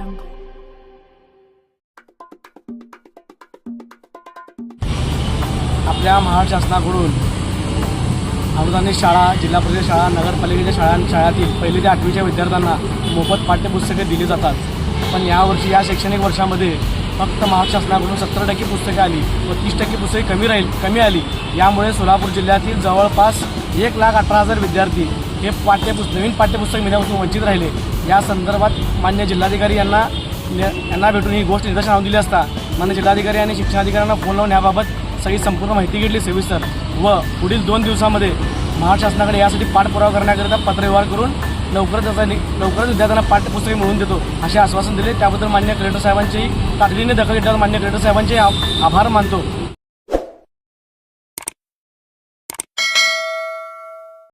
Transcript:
jungle. आपल्या महाराष्ट्र शासनाकडून अनुदानित शाळा जिल्हा परिषद शाळा नगरपालिकेच्या शाळा शाळातील पहिली ते आठवीच्या विद्यार्थ्यांना मोफत पाठ्यपुस्तके दिली जातात पण यावर्षी या शैक्षणिक वर्षामध्ये फक्त महाराष्ट्र शासनाकडून सत्तर टक्के पुस्तकं आली व तीस टक्के पुस्तके कमी राहील कमी आली यामुळे सोलापूर जिल्ह्यातील जवळपास एक लाख अठरा हजार विद्यार्थी हे पाठ्यपुस्तक नवीन पाठ्यपुस्तक मिळण्यापासून वंचित राहिले. या संदर्भात मान्य जिल्हाधिकारी यांना यांना भेटून ही गोष्ट निदर्शन आणून दिली असता मान्य जिल्हाधिकारी आणि शिक्षणाधिकाऱ्यांना फोन लावून याबाबत सगळी संपूर्ण माहिती घेतली सविस्तर व पुढील दोन दिवसामध्ये महाराष्ट्र शासनाकडे यासाठी पाठपुरावा करण्याकरिता पत्रव्यवहार करून लवकरच त्याचा नि- लवकरच विद्यार्थ्यांना पाठ्यपुस्तके मिळवून देतो असे आश्वासन दिले. त्याबद्दल मान्य कलेक्टर साहेबांचेही तातडीने दखल घेतल्यावर मान्य कलेक्टर साहेबांचे आभार मानतो.